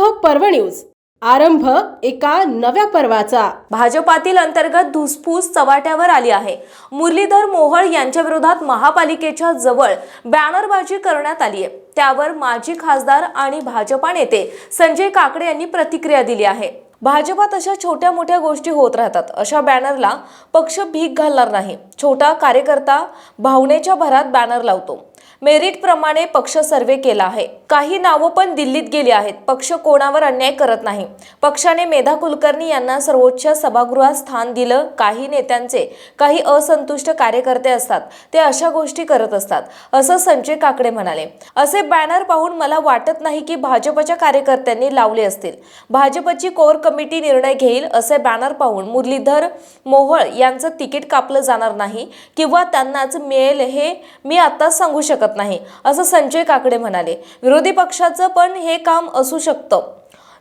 पर्व न्यूज. आरंभ एका नव्या पर्वाचा. भाजपातील अंतर्गत धुसफूस चव्हाट्यावर आली आहे. मुरलीधर मोहोळ यांच्या विरोधात महापालिकेच्या जवळ बॅनरबाजी करण्यात आली आहे. त्यावर माजी खासदार आणि भाजपा नेते संजय काकडे यांनी प्रतिक्रिया दिली आहे. भाजपात अशा छोट्या मोठ्या गोष्टी होत राहतात. अशा बॅनरला पक्ष भीक घालणार नाही. छोटा कार्यकर्ता भावनेच्या भरात बॅनर लावतो. मेरिटप्रमाणे पक्ष सर्वे केला आहे. काही नावं पण दिल्लीत गेली आहेत. पक्ष कोणावर अन्याय करत नाही. पक्षाने मेधा कुलकर्णी यांना सर्वोच्च सभागृहात स्थान दिलं. काही नेत्यांचे काही असंतुष्ट कार्यकर्ते असतात. ते अशा गोष्टी करत असतात. असं संजय काकडे म्हणाले. असे बॅनर पाहून मला वाटत नाही की भाजपच्या कार्यकर्त्यांनी लावले असतील. भाजपची कोर कमिटी निर्णय घेईल असे बॅनर पाहून मुरलीधर मोहोळ यांचं तिकीट कापलं जाणार नाही किंवा त्यांनाच मिळेल हे मी आता सांगू शकत शकत नाही असं संजय काकडे म्हणाले. विरोधी पक्षाचं पण हे काम असू शकतं.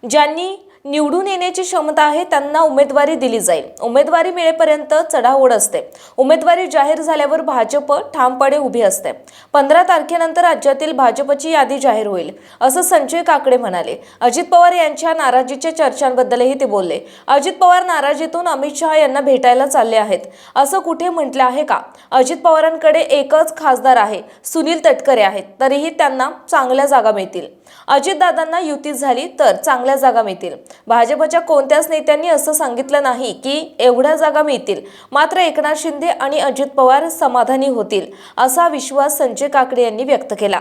ज्यांनी निवडून येण्याची क्षमता आहे त्यांना उमेदवारी दिली जाईल. उमेदवारी मिळेपर्यंत चढाओढ असते. उमेदवारी जाहीर झाल्यावर भाजप ठामपणे उभी असते. पंधरा तारखेनंतर राज्यातील भाजपची यादी जाहीर होईल असं संजय काकडे म्हणाले. अजित पवार यांच्या नाराजीच्या चर्चांबद्दलही ते बोलले. अजित पवार नाराजीतून अमित शहा यांना भेटायला चालले आहेत असं कुठे म्हटलं आहे का? अजित पवारांकडे एकच खासदार आहे सुनील तटकरे आहेत तरीही त्यांना चांगल्या जागा मिळतील. अजितदादांना युती झाली तर चांगल्या जागा मिळतील. भाजपच्या कोणत्याच नेत्यांनी असं सांगितलं नाही की एवढ्या जागा मिळतील. मात्र एकनाथ शिंदे आणि अजित पवार समाधानी होतील असा विश्वास संजय काकडे यांनी व्यक्त केला.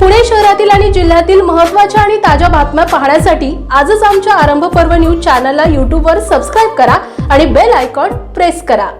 पुणे शहरातील आणि जिल्ह्यातील महत्त्वाच्या आणि ताज्या बातम्या पाहण्यासाठी आजच आमच्या आरंभ पर्व न्यूज चॅनलला यूट्यूबवर सबस्क्राईब करा आणि बेल आयकॉन प्रेस करा.